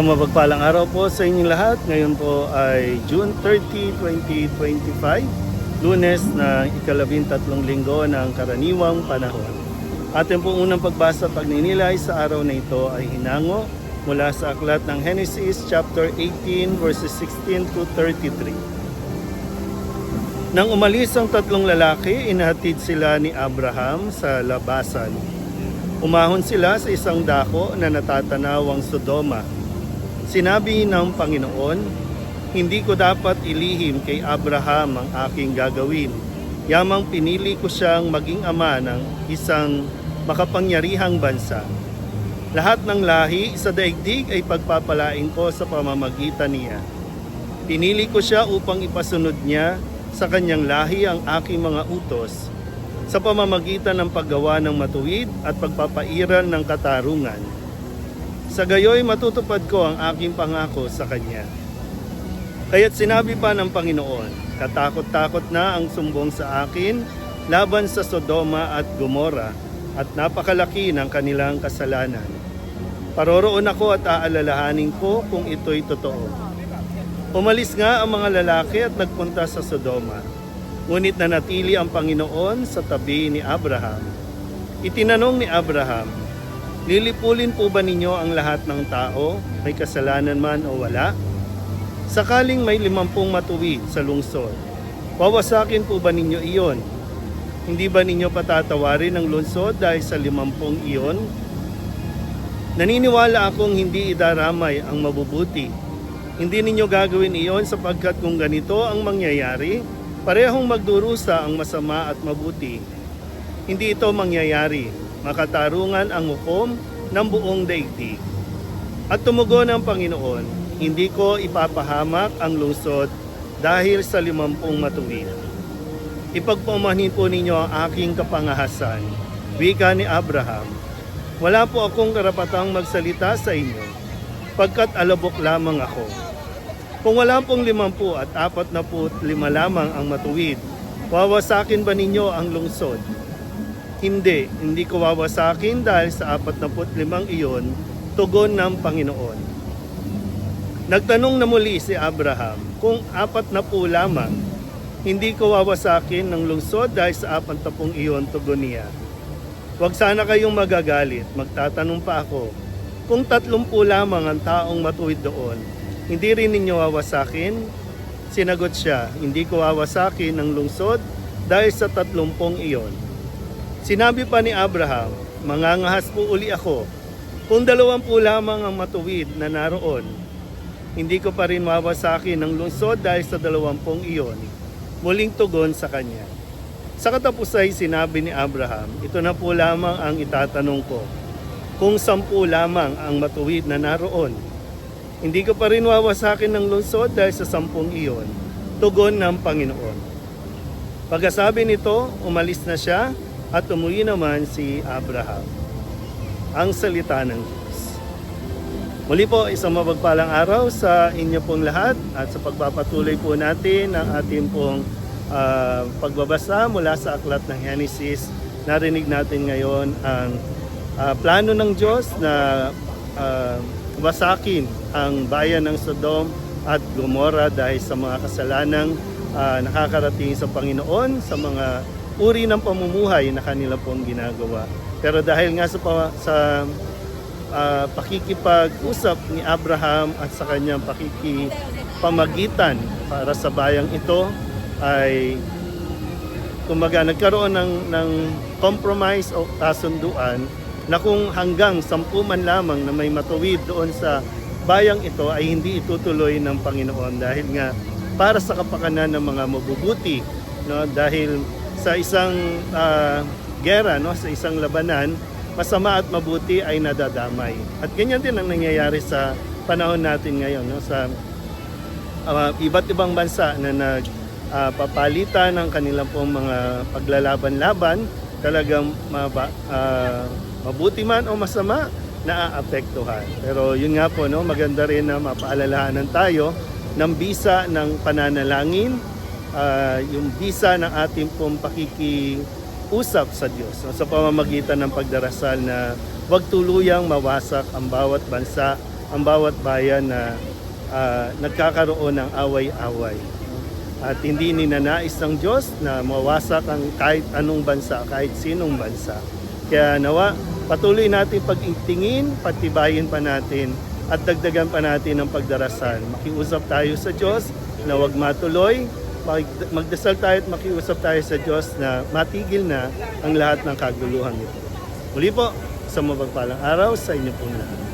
Isang mapagpalang araw po sa inyong lahat. Ngayon po ay June 30, 2025, lunes na ikalabing tatlong linggo ng karaniwang panahon. Ating pong unang pagbasa pagninilay sa araw na ito ay hinango mula sa aklat ng Genesis chapter 18 verses 16 to 33. Nang umalis ang tatlong lalaki, inahatid sila ni Abraham sa labasan. Umahon sila sa isang dako na natatanaw ang Sodoma. Sinabi ng Panginoon, Hindi ko dapat ilihim kay Abraham ang aking gagawin. Yamang pinili ko siyang maging ama ng isang makapangyarihang bansa. Lahat ng lahi sa daigdig ay pagpapalain ko sa pamamagitan niya. Pinili ko siya upang ipasunod niya sa kanyang lahi ang aking mga utos sa pamamagitan ng paggawa ng matuwid at pagpapairal ng katarungan. Sa gayoy matutupad ko ang aking pangako sa kanya. Kaya't sinabi pa ng Panginoon, katakot-takot na ang sumbong sa akin laban sa Sodoma at Gomora at napakalaki ng kanilang kasalanan. Paroroon ako at aalalahanin ko kung ito'y totoo. Umalis nga ang mga lalaki at nagpunta sa Sodoma. Ngunit nanatili ang Panginoon sa tabi ni Abraham. Itinanong ni Abraham, Lilipulin po ba ninyo ang lahat ng tao, may kasalanan man o wala? Sakaling may limampung matuwid sa lungsod, wawasakin po ba ninyo iyon? Hindi ba ninyo patatawarin ang lungsod dahil sa limampung iyon? Naniniwala akong hindi idaramay ang mabubuti. Hindi ninyo gagawin iyon sapagkat kung ganito ang mangyayari, parehong magdurusa ang masama at mabuti. Hindi ito mangyayari. Makatarungan ang hukom ng buong daigdig. At tumugon ang Panginoon, hindi ko ipapahamak ang lungsod dahil sa limampung matuwid. Ipagpamahin po ninyo ang aking kapangahasan. Wika ni Abraham, wala po akong karapatang magsalita sa inyo, pagkat alabok lamang ako. Kung wala pong limampu at apat na po lima lamang ang matuwid, wawasakin ba ninyo ang lungsod? Hindi, hindi ko wawasakin dahil sa apat na limang iyon, tugon ng Panginoon. Nagtanong na muli si Abraham, kung apat na po lamang, hindi ko wawasakin ng lungsod dahil sa apat na pong iyon, tugon niya. Huwag sana kayong magagalit, magtatanong pa ako, kung tatlumpu lamang ang taong matuwid doon, hindi rin ninyo wawasakin? Sinagot siya, hindi ko wawasakin ng lungsod dahil sa tatlumpong iyon. Sinabi pa ni Abraham, mangangahas po uli ako. Kung dalawampu lamang ang matuwid na naroon, hindi ko pa rin wawasakin ng lungsod dahil sa dalawampung iyon. Muling tugon sa kanya. Sa katapusay sinabi ni Abraham, ito na po lamang ang itatanong ko. Kung sampu lamang ang matuwid na naroon, hindi ko pa rin wawasakin ng lungsod dahil sa sampung iyon. Tugon ng Panginoon. Pagkasabi nito, umalis na siya at umuwi naman si Abraham. Ang salita ng Diyos. Muli po, isang mapagpalang araw sa inyo pong lahat at sa pagpapatuloy po natin ng ating pong ah, pagbabasa mula sa aklat ng Genesis. Narinig natin ngayon ang ah, plano ng Diyos na ah, wasakin ang bayan ng Sodom at Gomorrah dahil sa mga kasalanang ah, nakakarating sa Panginoon, sa mga uri ng pamumuhay na kanila pong ginagawa. Pero dahil nga sa, sa ah, pakikipag-usap ni Abraham at sa kanyang pakikipamagitan para sa bayang ito ay kumbaga nagkaroon ng, ng compromise o kasunduan na kung hanggang sampu man lamang na may matuwid doon sa bayang ito ay hindi itutuloy ng Panginoon dahil nga para sa kapakanan ng mga mabubuti no dahil sa isang ah, gera no sa isang labanan masama at mabuti ay nadadamay at ganyan din ang nangyayari sa panahon natin ngayon no sa ah, iba't ibang bansa na nag ah, papalitan ng kanilang pong mga paglalaban-laban talagang maba, ah, mabuti man o masama naaapektuhan. Pero yun nga po, no, maganda rin na mapaalalahanan tayo ng bisa ng pananalangin, ah, yung bisa ng ating pong pakikiusap sa Diyos no, sa pamamagitan ng pagdarasal na huwag tuluyang mawasak ang bawat bansa ang bawat bayan na ah, nagkakaroon ng away-away. At hindi ninanais ng Diyos na mawasak ang kahit anong bansa, kahit sinong bansa. Kaya nawa, patuloy natin pag-itingin, patibayin pa natin at dagdagan pa natin ang pagdarasal. Makiusap tayo sa Diyos na wag matuloy. Mag- Magdasal tayo at makiusap tayo sa Diyos na matigil na ang lahat ng kaguluhan ito. Muli po, sa mapagpalang araw sa inyo po lahat.